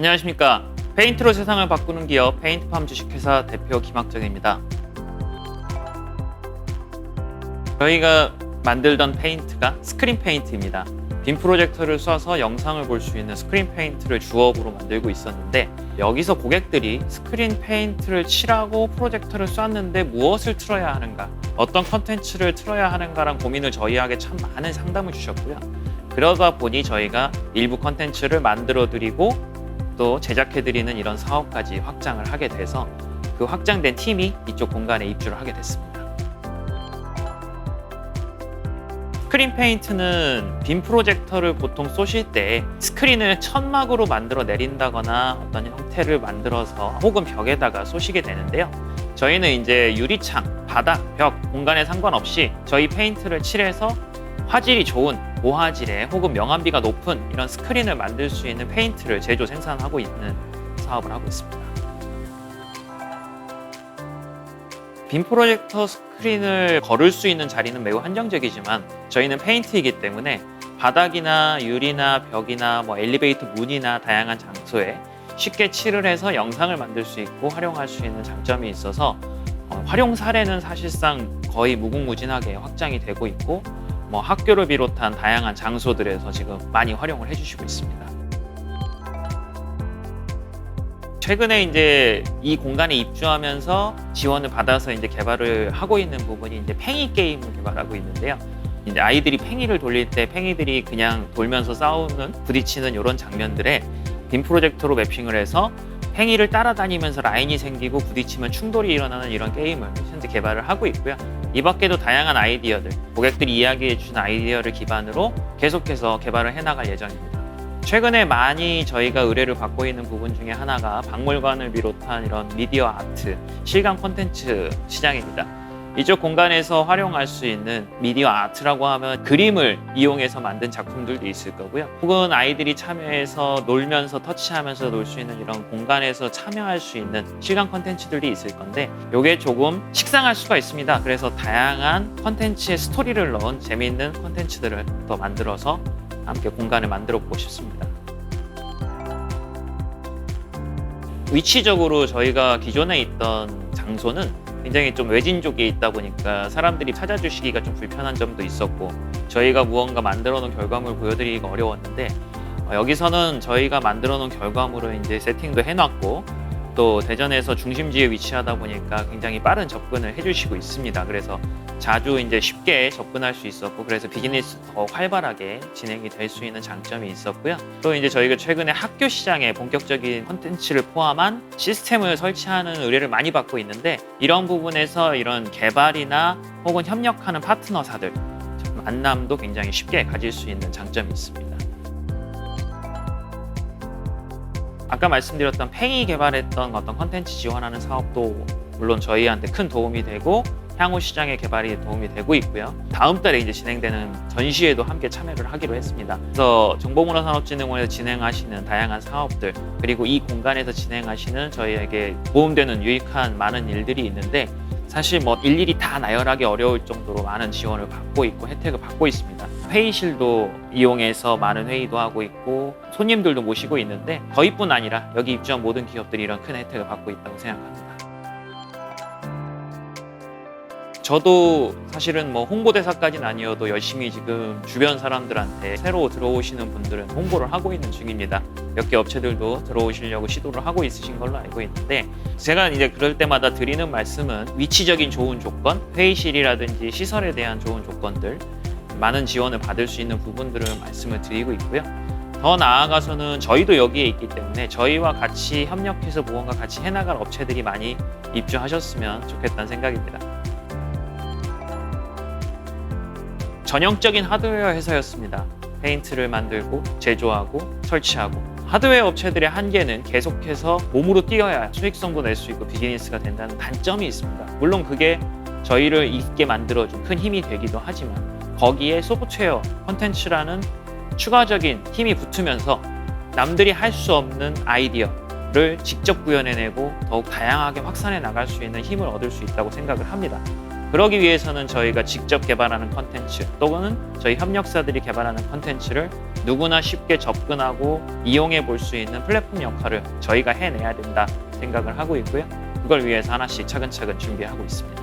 안녕하십니까. 페인트로 세상을 바꾸는 기업 페인트팜 주식회사 대표 김학정입니다. 저희가 만들던 페인트가 스크린 페인트입니다. 빔 프로젝터를 쏴서 영상을 볼 수 있는 스크린 페인트를 주업으로 만들고 있었는데 여기서 고객들이 스크린 페인트를 칠하고 프로젝터를 쐈는데 무엇을 틀어야 하는가 어떤 컨텐츠를 틀어야 하는가란 고민을 저희에게 참 많은 상담을 주셨고요. 그러다 보니 저희가 일부 컨텐츠를 만들어 드리고 또 제작해 드리는 이런 사업까지 확장을 하게 돼서 그 확장된 팀이 이쪽 공간에 입주를 하게 됐습니다. 스크린 페인트는 빔 프로젝터를 보통 쏘실 때 스크린을 천막으로 만들어 내린다거나 어떤 형태를 만들어서 혹은 벽에다가 쏘시게 되는데요. 저희는 이제 유리창, 바닥, 벽, 공간에 상관없이 저희 페인트를 칠해서 화질이 좋은 고화질의 혹은 명암비가 높은 이런 스크린을 만들 수 있는 페인트를 제조 생산하고 있는 사업을 하고 있습니다. 빔 프로젝터 스크린을 걸을 수 있는 자리는 매우 한정적이지만 저희는 페인트이기 때문에 바닥이나 유리나 벽이나 뭐 엘리베이터 문이나 다양한 장소에 쉽게 칠을 해서 영상을 만들 수 있고 활용할 수 있는 장점이 있어서 어, 활용 사례는 사실상 거의 무궁무진하게 확장이 되고 있고 뭐 학교를 비롯한 다양한 장소들에서 지금 많이 활용을 해주시고 있습니다. 최근에 이제 이 공간에 입주하면서 지원을 받아서 이제 개발을 하고 있는 부분이 이제 팽이 게임을 개발하고 있는데요. 이제 아이들이 팽이를 돌릴 때 팽이들이 그냥 돌면서 싸우는 부딪히는 이런 장면들에 빔 프로젝터로 매핑을 해서 팽이를 따라다니면서 라인이 생기고 부딪히면 충돌이 일어나는 이런 게임을 현재 개발을 하고 있고요. 이 밖에도 다양한 아이디어들, 고객들이 이야기해 주신 아이디어를 기반으로 계속해서 개발을 해나갈 예정입니다. 최근에 많이 저희가 의뢰를 받고 있는 부분 중에 하나가 박물관을 비롯한 이런 미디어 아트, 실감 콘텐츠 시장입니다. 이쪽 공간에서 활용할 수 있는 미디어 아트라고 하면 그림을 이용해서 만든 작품들도 있을 거고요. 혹은 아이들이 참여해서 놀면서 터치하면서 놀 수 있는 이런 공간에서 참여할 수 있는 실감 콘텐츠들이 있을 건데 이게 조금 식상할 수가 있습니다. 그래서 다양한 콘텐츠의 스토리를 넣은 재미있는 콘텐츠들을 더 만들어서 함께 공간을 만들어 보고 싶습니다. 위치적으로 저희가 기존에 있던 장소는 굉장히 좀 외진 쪽에 있다 보니까 사람들이 찾아주시기가 좀 불편한 점도 있었고 저희가 무언가 만들어 놓은 결과물 보여드리기가 어려웠는데 어, 여기서는 저희가 만들어 놓은 결과물을 이제 세팅도 해놨고 또 대전에서 중심지에 위치하다 보니까 굉장히 빠른 접근을 해주시고 있습니다. 그래서 자주 이제 쉽게 접근할 수 있었고 그래서 비즈니스 더 활발하게 진행이 될 수 있는 장점이 있었고요. 또 이제 저희가 최근에 학교 시장에 본격적인 콘텐츠를 포함한 시스템을 설치하는 의뢰를 많이 받고 있는데 이런 부분에서 이런 개발이나 혹은 협력하는 파트너사들 만남도 굉장히 쉽게 가질 수 있는 장점이 있습니다. 아까 말씀드렸던 팽이 개발했던 어떤 컨텐츠 지원하는 사업도 물론 저희한테 큰 도움이 되고 향후 시장의 개발이 도움이 되고 있고요. 다음 달에 이제 진행되는 전시회도 함께 참여를 하기로 했습니다. 그래서 정보문화산업진흥원에서 진행하시는 다양한 사업들 그리고 이 공간에서 진행하시는 저희에게 도움되는 유익한 많은 일들이 있는데 사실 뭐 일일이 다 나열하기 어려울 정도로 많은 지원을 받고 있고 혜택을 받고 있습니다. 회의실도 이용해서 많은 회의도 하고 있고 손님들도 모시고 있는데 저희뿐 아니라 여기 입주한 모든 기업들이 이런 큰 혜택을 받고 있다고 생각합니다. 저도 사실은 뭐 홍보대사까지는 아니어도 열심히 지금 주변 사람들한테 새로 들어오시는 분들은 홍보를 하고 있는 중입니다. 몇 개 업체들도 들어오시려고 시도를 하고 있으신 걸로 알고 있는데 제가 이제 그럴 때마다 드리는 말씀은 위치적인 좋은 조건, 회의실이라든지 시설에 대한 좋은 조건들, 많은 지원을 받을 수 있는 부분들을 말씀을 드리고 있고요. 더 나아가서는 저희도 여기에 있기 때문에 저희와 같이 협력해서 무언가 같이 해나갈 업체들이 많이 입주하셨으면 좋겠다는 생각입니다. 전형적인 하드웨어 회사였습니다. 페인트를 만들고 제조하고 설치하고 하드웨어 업체들의 한계는 계속해서 몸으로 뛰어야 수익성도 낼 수 있고 비즈니스가 된다는 단점이 있습니다. 물론 그게 저희를 있게 만들어준 큰 힘이 되기도 하지만 거기에 소프트웨어 컨텐츠라는 추가적인 힘이 붙으면서 남들이 할 수 없는 아이디어를 직접 구현해내고 더욱 다양하게 확산해 나갈 수 있는 힘을 얻을 수 있다고 생각을 합니다. 그러기 위해서는 저희가 직접 개발하는 컨텐츠 또는 저희 협력사들이 개발하는 컨텐츠를 누구나 쉽게 접근하고 이용해 볼 수 있는 플랫폼 역할을 저희가 해내야 된다 생각을 하고 있고요. 그걸 위해서 하나씩 차근차근 준비하고 있습니다.